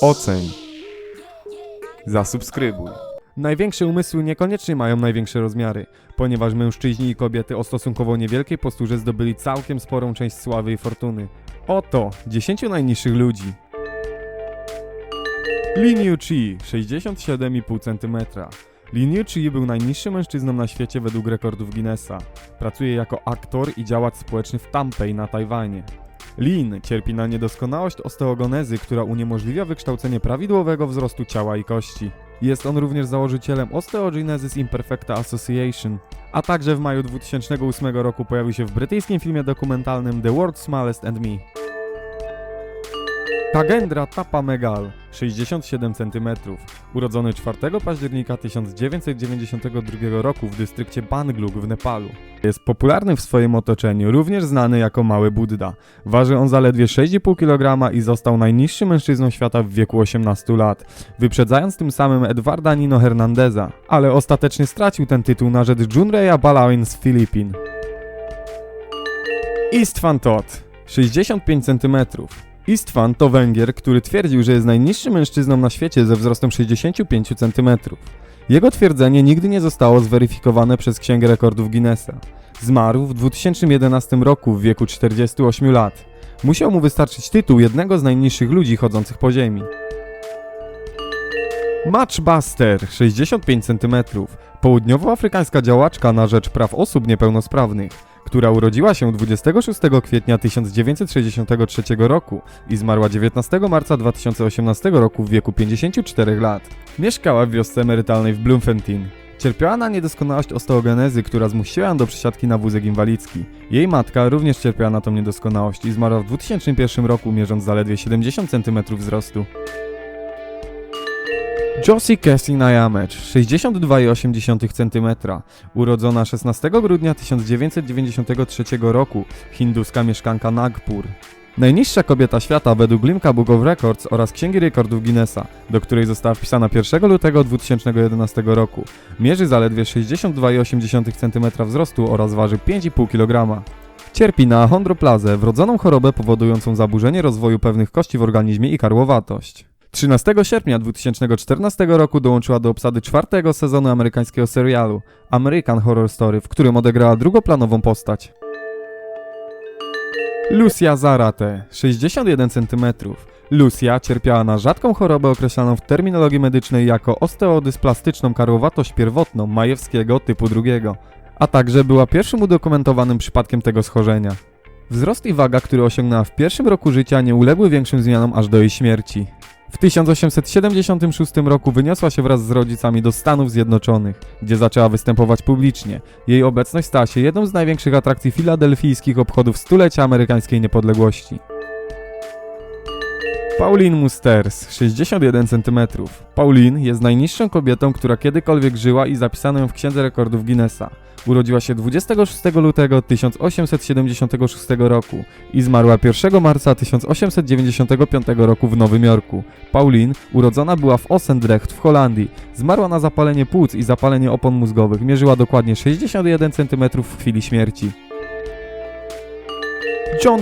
oceń, zasubskrybuj. Największe umysły niekoniecznie mają największe rozmiary, ponieważ mężczyźni i kobiety o stosunkowo niewielkiej posturze zdobyli całkiem sporą część sławy i fortuny. Oto 10 najniższych ludzi. Lin Yu Chi, 67,5 cm. Lin Yu Chi był najniższym mężczyzną na świecie według rekordów Guinnessa. Pracuje jako aktor i działacz społeczny w Tampei na Tajwanie. Lin cierpi na niedoskonałość osteogenezy, która uniemożliwia wykształcenie prawidłowego wzrostu ciała i kości. Jest on również założycielem Osteogenesis Imperfecta Association, a także w maju 2008 roku pojawił się w brytyjskim filmie dokumentalnym The World's Smallest and Me. Kagendra Tapa Megal, 67 cm, urodzony 4 października 1992 roku w dystrykcie Bangluk w Nepalu. Jest popularny w swoim otoczeniu, również znany jako Mały Buddha. Waży on zaledwie 6,5 kg i został najniższym mężczyzną świata w wieku 18 lat, wyprzedzając tym samym Edwarda Nino Hernandeza, ale ostatecznie stracił ten tytuł na rzecz Junreya Balawin z Filipin. Istvan Tot, 65 cm. Istvan to Węgier, który twierdził, że jest najniższym mężczyzną na świecie ze wzrostem 65 cm. Jego twierdzenie nigdy nie zostało zweryfikowane przez Księgę Rekordów Guinnessa. Zmarł w 2011 roku w wieku 48 lat. Musiał mu wystarczyć tytuł jednego z najniższych ludzi chodzących po ziemi. Matchbuster, 65 cm. Południowoafrykańska działaczka na rzecz praw osób niepełnosprawnych, która urodziła się 26 kwietnia 1963 roku i zmarła 19 marca 2018 roku w wieku 54 lat. Mieszkała w wiosce emerytalnej w Bloemfontein. Cierpiała na niedoskonałość osteogenezy, która zmusiła ją do przesiadki na wózek inwalidzki. Jej matka również cierpiała na tą niedoskonałość i zmarła w 2001 roku mierząc zaledwie 70 cm wzrostu. Josie Cassie Nyamecz, 62,8 cm, urodzona 16 grudnia 1993 roku, hinduska mieszkanka Nagpur. Najniższa kobieta świata według Limca Book of Records oraz Księgi Rekordów Guinnessa, do której została wpisana 1 lutego 2011 roku. Mierzy zaledwie 62,8 cm wzrostu oraz waży 5,5 kg. Cierpi na achondroplazę, wrodzoną chorobę powodującą zaburzenie rozwoju pewnych kości w organizmie i karłowatość. 13 sierpnia 2014 roku dołączyła do obsady czwartego sezonu amerykańskiego serialu American Horror Story, w którym odegrała drugoplanową postać. Lucia Zarate, 61 cm. Lucia cierpiała na rzadką chorobę określaną w terminologii medycznej jako osteodysplastyczną karłowatość pierwotną Majewskiego typu drugiego, a także była pierwszym udokumentowanym przypadkiem tego schorzenia. Wzrost i waga, które osiągnęła w pierwszym roku życia, nie uległy większym zmianom aż do jej śmierci. W 1876 roku wyniosła się wraz z rodzicami do Stanów Zjednoczonych, gdzie zaczęła występować publicznie. Jej obecność stała się jedną z największych atrakcji filadelfijskich obchodów stulecia amerykańskiej niepodległości. Pauline Musters, 61 cm. Pauline jest najniższą kobietą, która kiedykolwiek żyła i zapisano ją w Księdze Rekordów Guinnessa. Urodziła się 26 lutego 1876 roku i zmarła 1 marca 1895 roku w Nowym Jorku. Pauline urodzona była w Ossendrecht w Holandii. Zmarła na zapalenie płuc i zapalenie opon mózgowych. Mierzyła dokładnie 61 cm w chwili śmierci.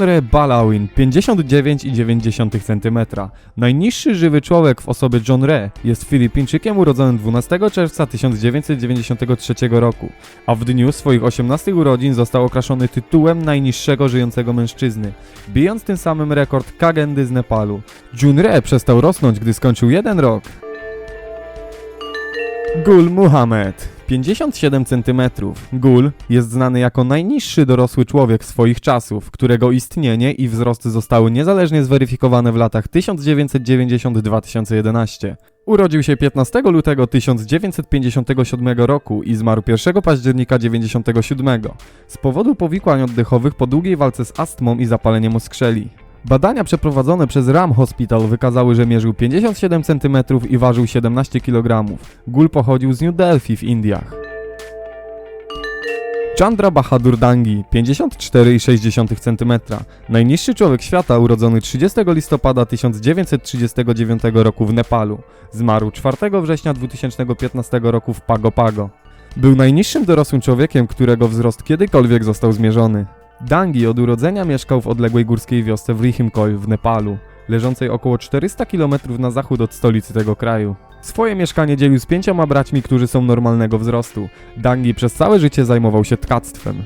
Ray Balawin, 59,9 cm. Najniższy żywy człowiek w osobie John Ray jest Filipińczykiem urodzonym 12 czerwca 1993 roku, a w dniu swoich 18 urodzin został okraszony tytułem najniższego żyjącego mężczyzny, bijąc tym samym rekord Kagendy z Nepalu. Jun Ray przestał rosnąć, gdy skończył jeden rok. Gul Muhammad, 57 cm. Gul jest znany jako najniższy dorosły człowiek swoich czasów, którego istnienie i wzrost zostały niezależnie zweryfikowane w latach 1990-2011. Urodził się 15 lutego 1957 roku i zmarł 1 października 1997 z powodu powikłań oddechowych po długiej walce z astmą i zapaleniem oskrzeli. Badania przeprowadzone przez Ram Hospital wykazały, że mierzył 57 cm i ważył 17 kg. Gul pochodził z New Delhi w Indiach. Chandra Bahadur Dangi, 54,6 cm. Najniższy człowiek świata urodzony 30 listopada 1939 roku w Nepalu. Zmarł 4 września 2015 roku w Pago Pago. Był najniższym dorosłym człowiekiem, którego wzrost kiedykolwiek został zmierzony. Dangi od urodzenia mieszkał w odległej górskiej wiosce w Rihimkoi w Nepalu. leżącej około 400 km na zachód od stolicy tego kraju. Swoje mieszkanie dzielił z pięcioma braćmi, którzy są normalnego wzrostu. Dangi przez całe życie zajmował się tkactwem.